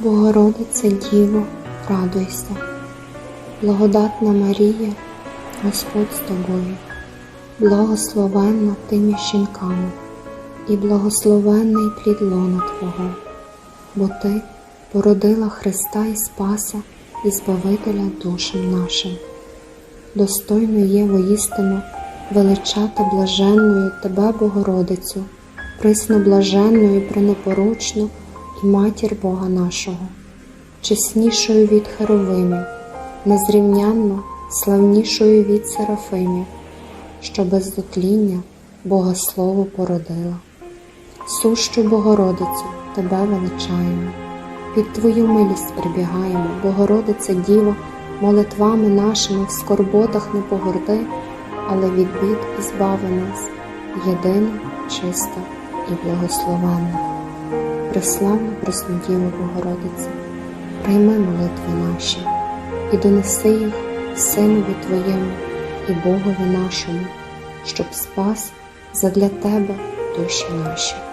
Богородице Діво, радуйся, благодатна Марія, Господь з тобою, благословенна ти між жінками, і благословенний плід лона Твого, бо Ти породила Христа і Спаса і Збавителя душам нашим. Достойно є воістину величати блаженною Тебе, Богородицю, присно блаженну і пренепорочну і матір Бога нашого, чеснішою від Херовимів, незрівнянно славнішою від Серафимів, що без дотління Бога Слово породила. Сущу Богородицю Тебе величаємо, під Твою милість прибігаємо, Богородице Діво, молитвами нашими в скорботах не погорди, але від бід і збави нас, єдина, чиста і благословенна. Преславна Преснодіва Богородице, прийми молитви наші і донеси їх Синові Твоєму і Богові нашому, щоб спас задля Тебе душі наші.